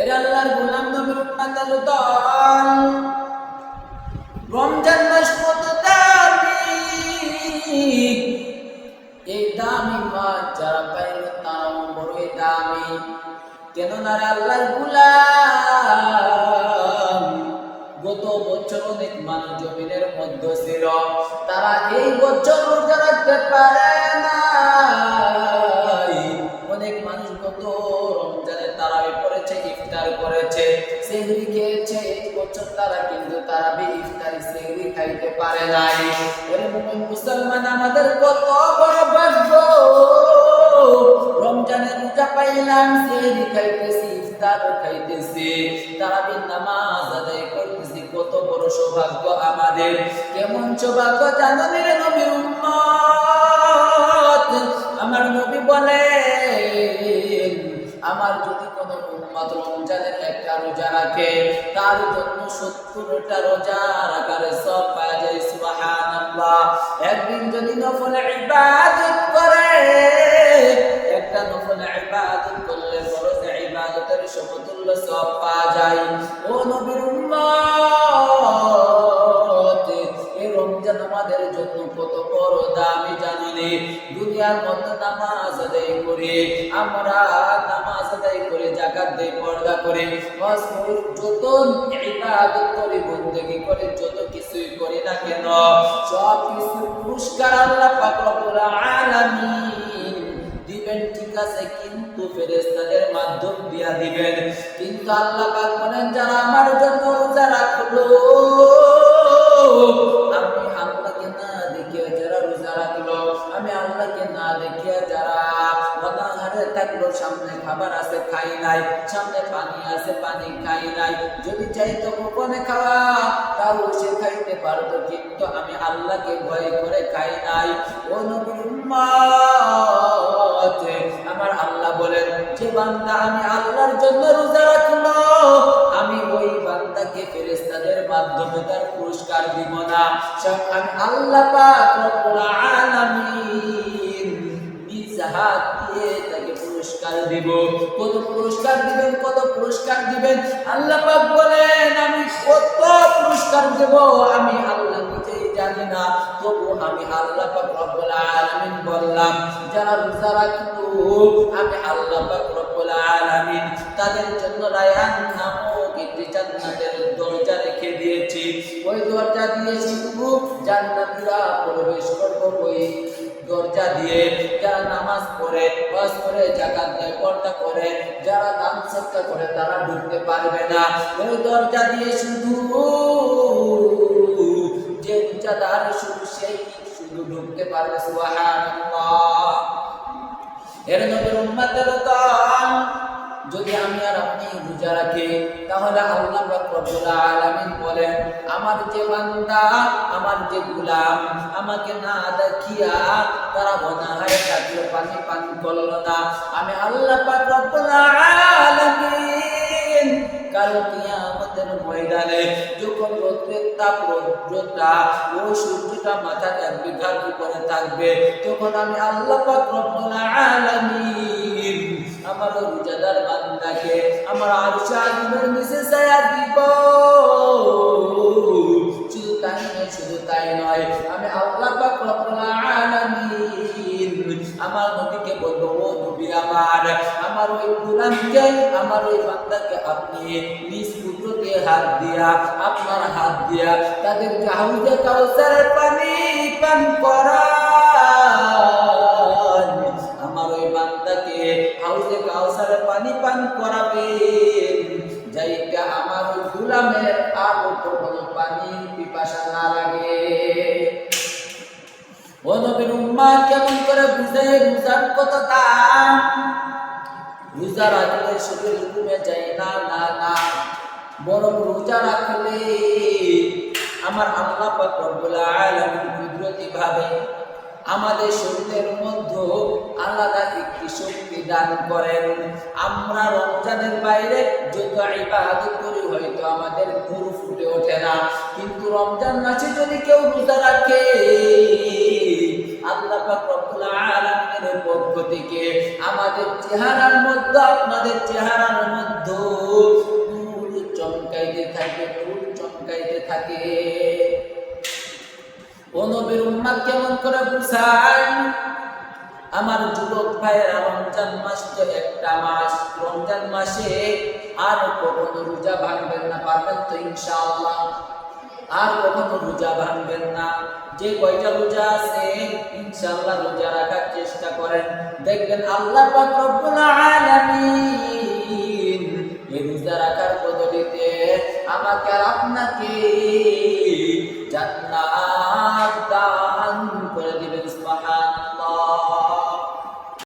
এর আল্লাহর গোলাম নবীর উম্মত দল রমজান মাস কত দামি এই দামি মাস যারা পাইল তারাও বড়ই দামি। কেননা আল্লাহর গোলাম, গত বছর অনেক মানুষ জমিনের মধ্যে ছিল। তারা এই বছর রোজা রাখতে পারে ইফতার করেছে, সেহরি খেয়েছে, এই বছর তারা কিন্তু তারা বি ইফতারি সেহরি খাইতে পারে নাই। এর মুমিন মুসলমান, আমাদের কত বড় ভাগ্য। রমজানে রোজা পাইলাম, সেহরি খাইতেছি, ইফতার খাইতেছি। তারাবির নামাজ আদায় করতেছি, কত বড় সৌভাগ্য আমাদের। কেমন সৌভাগ্য জানানি রে নবীর সত্তরটা রোজা রাখার সব পাওয়া যায়, সুবহানাল্লাহ। একদিন যদি নফল ইবাদত করে, একটা নফল ইবাদত করলে ফরজ ইবাদতের সমতুল্য সব পাওয়া যায়। ও নবীর উম্মত এই রমজান আমাদের জন্য কত বড় দামি জানিনি দুনিয়ার মধ্যে নামাজ আদায় করে, আমরা নামাজ আদায় করে জাকাত দেই পর্দা করে যত ইবাদত করি, বন্দেগী করে, যত কিছুই করি না কেন, সব কিছু পুরস্কার আল্লাহ পাক রব্বুল আলামিন দিবেন, ঠিক আছে, কিন্তু ফেরেশতাদের মাধ্যম দিয়া দিবেন। কিন্তু আল্লাহ পাক বলেন, যারা আমার থাকল সামনে খাবার আছে, খাই নাই। সামনে পানি আছে, পানি খাই নাই। যদি চাইতো গোপনে খাওয়া, তাও সে খাইতে পারতো কিন্তু আমি আল্লাহকে ভয় করে খাই নাই। আমার আল্লাহ বলেন, যে বান্দা আমি আল্লাহর জন্য রোজা রাখল, আমি ওই বান্দাকে ফেরেশতাদের মাধ্যমে তার পুরস্কার দিব না। আমি আল্লাহ পাক রব্বুল পুরস্কার দিব। কত পুরস্কার দিবেন, কত পুরস্কার দিবেন? আল্লাহ পাক বলেন, আমি কত পুরস্কার দেব, আমি আল্লাহ নিজেই জানি না। তবু আমি আল্লাহ পাক রব্বুল আলামিন বললাম, যারা রোজা রাখতো, আমি আল্লাহ পাক রব্বুল আলামিন তাদের জন্য রায়ান নামক একটি জান্নাতের দরজা রেখে দিয়েছি। ওই দরজা দিয়ে শুধু ওই দরজা দিয়ে যারা নামাজ পড়ে বাস করে জাকাত দেয়, পর্দা করে, যারা দান সৎকার করে তারা ঢুকতে পারবে না। ওই দরজা দিয়ে শুধু যে উচ্চাদার শুধু সেই শুধু ঢুকতে পারবে, সুবহানাল্লাহ। এর নবীর উম্মতের দল যদি আমি আর আপনি রোজা রাখি, তাহলে আল্লাহ আলামিন বলেন, আমার যে বান্দা, আমার যে গোলাম, আমাকে না দেখিয়া তারা অনাহারে থাকল পানি পানি করল না। আমি আল্লাহ আলামিন কাল কিয়ামতের ময়দানে যখন রোদ্রের তাপ রৌদ্রটা ও সূর্যটা মাথা উপরে থাকবে, তখন আমি আল্লাহ পাক রব্বুল আলামিন আমার রোজাদার বান্দাকে, আমার আরশে আজিমের নিচে ছায়া দিব। শুধু তাই নয়, শুধু তাই নয়, আমি আল্লাহ পাক রব্বুল আলামিন আমার নবীকে বলব, ও নবী আমার আমার ওই গোলামকে, আমার ওই বান্দাকে আপনি নিজ কুদরতে হাত দিয়া, আপনার হাত দিয়া তাদের হাউজে কাউসারের পানি পান করান পানি পান করাবেন যাইকা আমার গোলামের আর কোনো পানি পিপাসা না লাগে। ও নবীর কেমন করে বুঝে কত দাম রোজা রাখলে শরীর না না না। বরং রোজা রাখলে আমার আল্লাহ পাক রব্বুল আলামিন কুদরতি ভাবে আমাদের শরীরের মধ্যে আলাদা একটি শক্তি দান করেন। আমরা রমজানের বাইরে যত ইবাদত করি, হয়তো আমাদের গুরু ফুটে ওঠে না। কিন্তু রমজান মাসে যদি কেউ রোজা রাখে, আল্লাহ পক্ষ থেকে আমাদের চেহারার মধ্যে, আপনাদের চেহারার মধ্যে চমকাইতে থাকে চমকাইতে থাকে। নবীর উম্মাদ কেমন করে বুঝায়? আমার যুবক ভাইয়েরা রমজান মাস তো একটা মাস। রমজান মাসে আর কখনো রোজা ভাঙবেন না, পারবেন তো ইনশাআল্লাহ। আর কখনো রোজা ভাঙবেন না। যে কয়টা রোজা আছে, ইনশাআল্লাহ রোজা রাখার চেষ্টা করেন। দেখবেন আল্লাহ পাক রব্বুল আলামিন এই রোজা রাখার বদলিতে আমাকে আর আপনাকে জান্নাত